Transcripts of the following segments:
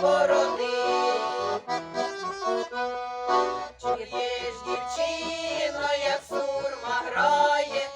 боронить. Чуєш, дівчино, як сурма грає,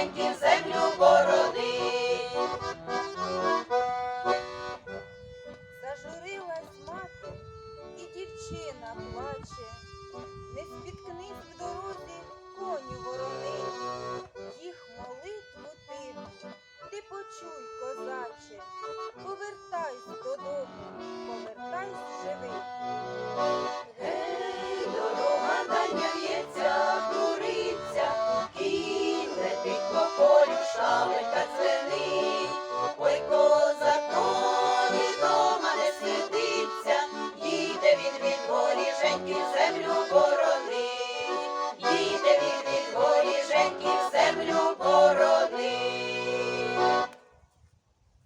горіженьків землю бородить. від воріженьки землю боронив.